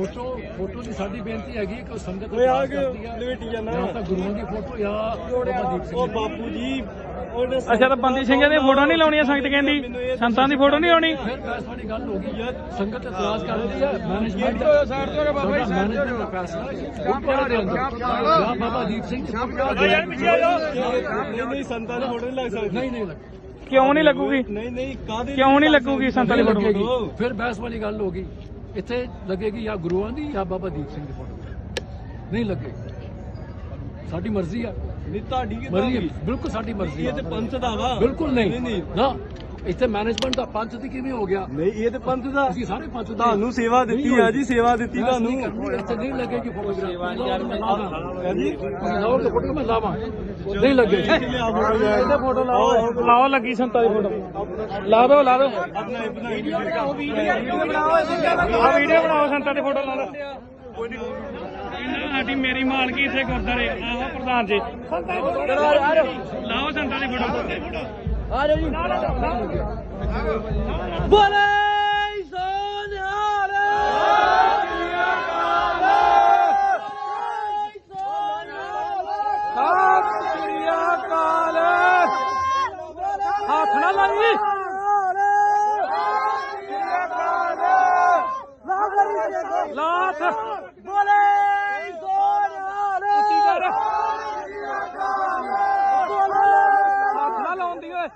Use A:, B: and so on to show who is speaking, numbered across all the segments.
A: Photo photo ਦੀ ਸਾਡੀ ਬੇਨਤੀ ਹੈਗੀ ਕਿ ਉਹ ਸੰਗਤ
B: ਓਏ ਆ ਕੇ
A: ਆ।
B: ਲਵੇਟੀ ਜਾਣਾ
A: ਤਾਂ ਗੁਰੂਆਂ ਦੀ ਫੋਟੋ ਜਾਂ
B: ਉਹ
A: ਦੀ।
B: ਬਾਪੂ ਜੀ
C: ਅੱਛਾ ਤਾਂ ਬੰਦੀ ਸਿੰਘਾਂ ਦੀਆਂ ਫੋਟੋ ਨਹੀਂ ਲਾਉਣੀਆਂ ਸੰਗਤ ਕਹਿੰਦੀ? ਸੰਤਾਂ ਦੀ ਫੋਟੋ ਨਹੀਂ ਆਉਣੀ
A: ਫਿਰ ਵਾਲੀ ਗੱਲ ਹੋ ਗਈ ਯਾਰ ਸੰਗਤ ਇਤਰਾਜ਼ ਕਰਦੀ ਹੈ। ਮੈਨੇਜਮੈਂਟ ਦਾ ਸਾਈਡ ਤੋਂ ਬਾਬਾ ਜੀ ਮੈਨੇਜਮੈਂਟ ਦਾ ਫੈਸਲਾ ਗੁਰਦੁਆਰੇ ਦੇ ਅੰਦਰ ਜਾਂ ਬਾਬਾ ਦੀਪ ਸਿੰਘ ਦੀ ਫੋਟੋ
B: ਨਹੀਂ ਨਹੀਂ ਸੰਤਾਂ ਦੀ ਫੋਟੋ ਨਹੀਂ ਲੱਗ ਸਕਦੀ।
A: ਨਹੀਂ ਨਹੀਂ ਲੱਗੀ
C: ਕਿਉਂ ਨਹੀਂ ਲੱਗੂਗੀ?
B: ਨਹੀਂ ਨਹੀਂ ਕਾਹਦੇ
C: ਕਿਉਂ ਨਹੀਂ ਲੱਗੂਗੀ ਸੰਤਾਂ ਦੀ ਫੋਟੋ।
A: ਫਿਰ ਬਹਿਸ ਵਾਲੀ ਗੱਲ ਹੋ ਗਈ। ਇੱਥੇ ਲੱਗੇਗੀ ਜਾਂ ਗੁਰੂਆਂ ਦੀ ਜਾਂ ਬਾਬਾ ਦੀਪ ਸਿੰਘ ਦੀ ਫੋਟੋ। ਨਹੀਂ ਲੱਗੇਗੀ ਸਾਡੀ ਮਰਜ਼ੀ ਆ।
B: ਨਹੀਂ ਤੁਹਾਡੀ
A: ਮਰਜ਼ੀ ਆ, ਬਿਲਕੁਲ ਸਾਡੀ ਮਰਜ਼ੀ
B: ਇਹ
A: ਆ
B: ਤੇ ਪੰਥ ਦਾ ਵਾ।
A: ਬਿਲਕੁਲ
B: ਨਹੀਂ।
A: ਨਹੀਂ
B: ਨਹੀਂ।
A: ਨਾ। ਇੱਥੇ ਮੈਨੇਜਮੈਂਟ ਦਾ ਪੰਚ ਦੀ ਕਿਵੇਂ ਹੋ ਗਿਆ?
B: ਨਹੀਂ ਇਹ ਤੇ ਪੰਥ ਦਾ।
A: ਅਸੀਂ ਸਾਰੇ ਪੰਚ ਦੇ
B: ਤੁਹਾਨੂੰ ਸੇਵਾ ਦਿੱਤੀ ਆ ਜੀ ਸੇਵਾ ਦਿੱਤੀ ਤੁਹਾਨੂੰ।
A: ਇੱਥੇ ਨਹੀਂ ਲੱਗੇਗੀ ਫੋਟੋਗ੍ਰਾਫ ਸੇਵਾ ਯਾਰ ਮੈਂ
B: ਹਾਂਜੀ।
A: ਲਾਓਗੇ ਫੋਟੋ ਮੈਂ ਲਾਵਾਂ। ਨਹੀਂ
B: ਫੋਟੋ। ਇਹਦੇ ਫੋਟੋ ਲਾਓ।
C: ਲਾਓ ਲੱਗੀ ਸੰਤਾਂ ਦੀ ਫੋਟੋ। ਲਾ ਦਿਓ ਲਾ ਦਿਓ।
B: ਬਣਾਈ
C: ਆ ਵੀਡੀਓ ਬਣਾਓ ਸੰਤਾਂ ਦੀ ਫੋਟੋ ਲਾ ਲਓ ਸਾਡੀ ਮੇਰੀ ਮਾਲਕੀ ਇੱਥੇ ਗੁਰਦਾਰੇ ਆਹੋ ਪ੍ਰਧਾਨ ਜੀ। ਲਾਓ ਸੰਤਾਂ ਦੀ ਫੋਟੋ। ਹੱਥ ਨਾ ਲਾਈ ਲਾਤ ਬੋਲੇ ਉੱਚੀ ਕਰ ਹੱਥ ਨਾ ਲਾਉਂਦੀ ਓਏ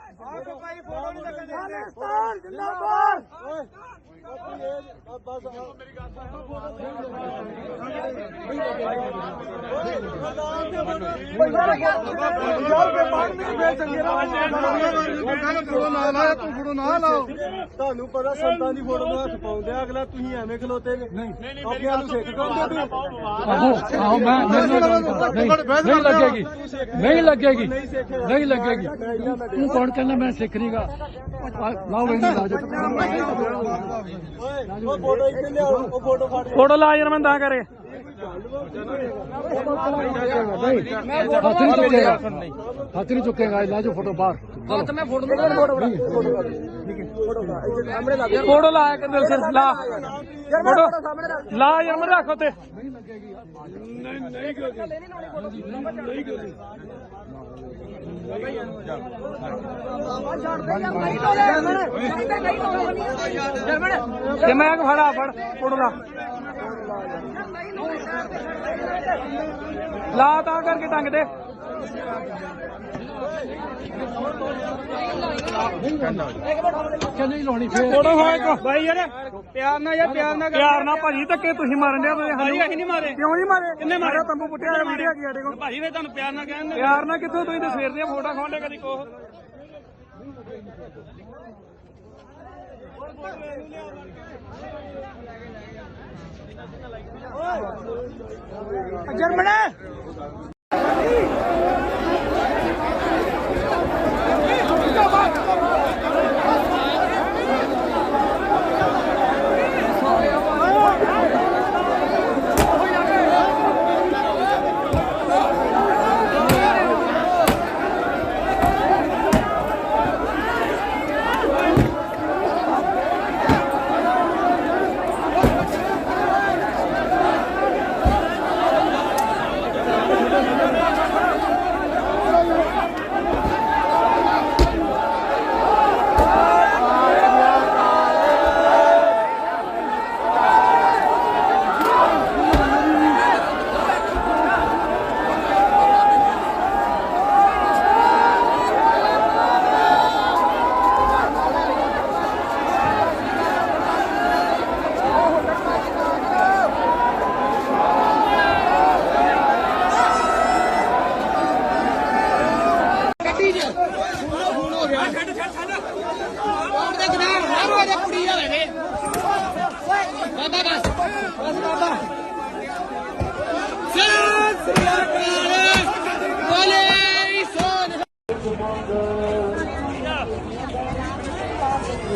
B: ਤੁਹਾਨੂੰ ਪਤਾ ਸੰਤਾਂ ਦੀ ਫੋਟੋ ਨੂੰ ਹੱਥ ਪਾਉਂਦੇ ਆ ਅਗਲਾ ਤੁਸੀਂ ਐਵੇਂ ਖਲੋਤੇ ਨੇ ਨਹੀਂ ਆਪਿਆਂ ਨੂੰ ਸਿੱਖ ਕਰਦੇ
A: ਆਹੋ ਆਹੋ ਮੈਂ ਨਹੀਂ ਨਹੀਂ ਲੱਗੇਗੀ ਨਹੀਂ ਲੱਗੇਗੀ ਨਹੀਂ ਲੱਗੇਗੀ ਤੂੰ ਕੌਣ ਕਹਿੰਦਾ ਮੈਂ ਸਿੱਖ ਨਹੀਂਗਾ ਲਾਓ ਇਹਨੂੰ ਲਾ
B: ਓਏ ਉਹ ਫੋਟੋ ਇੱਥੇ ਲਿਆਓ ਉਹ ਫੋਟੋ ਫੜ
C: ਫੋਟੋ ਲਾ ਯਾਰ ਮੈਂ ਤਾਂ ਕਰੇ।
A: ਹੱਥ ਨਹੀਂ ਚੁੱਕੇਗਾ ਹੱਥ ਨਹੀਂ ਚੁੱਕੇਗਾ ਲਾ ਫੋਟੋ ਬਾਹਰ ਹੱਥ ਮੈਂ ਫੋਟੋ
C: ਫੋਟੋ ਲਾ ਕੇ ਦਿਲ ਸੇ ਲਾ ਫੋਟੋ ਲਾ ਯਾਰ ਮੈਂ ਰੱਖ ਉੱਤੇ ਤੇ ਮੈਂ ਫੜਾ ਫੜ ਫੋਟੋ ਲਾ ਲਾ ਤਾਂ ਕਰਕੇ ਟੰਗ ਦੇ।
A: ਨਹੀਂ ਲਾਉਣੀ ਫੇਰ।
C: ਫੋਟੋ ਹੋਏ ਕੋ ਬਾਈ ਯਾਰ ਪਿਆਰ ਨਾਲ ਯਾਰ ਪਿਆਰ ਨਾਲ ਪਿਆਰ ਨਾਲ ਭਾਜੀ ਧੱਕੇ ਤੁਸੀਂ ਮਾਰਨ ਦੇ ਭਾਜੀ ਅਸੀਂ ਨਹੀਂ ਮਾਰੇ। ਕਿਉਂ ਨਹੀਂ ਮਾਰੇ? ਕਿੰਨੇ ਮਾਰੇ? ਤੰਬੂ ਪੁੱਟਿਆ ਵੀਡੀਓ ਕੀ ਸਾਡੇ ਕੋਲ ਭਾਜੀ ਵੇ ਤੁਹਾਨੂੰ ਪਿਆਰ ਨਾਲ ਕਹਿੰਦੇ ਪਿਆਰ ਨਾਲ ਕਿੱਥੋਂ ਤੁਸੀਂ ਤੇ ਸਵੇਰ ਦੀਆਂ ਫੋਟੋ ਖਾਉਂਦੇ ਕਦੀ ਕੋਹ? ਜਰਮਨ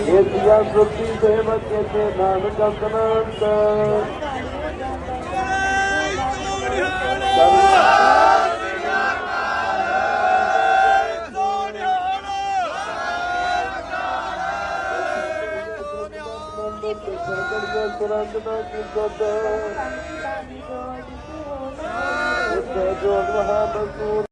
B: ਇਹਦੀਆਂ ਸੁਰਤੀ ਸੇਵਕ ਤੇ ਨਾਨਕ ਅਨੰਤ
D: ਸਰਗਣ ਸੁਰੰਗ ਦਾ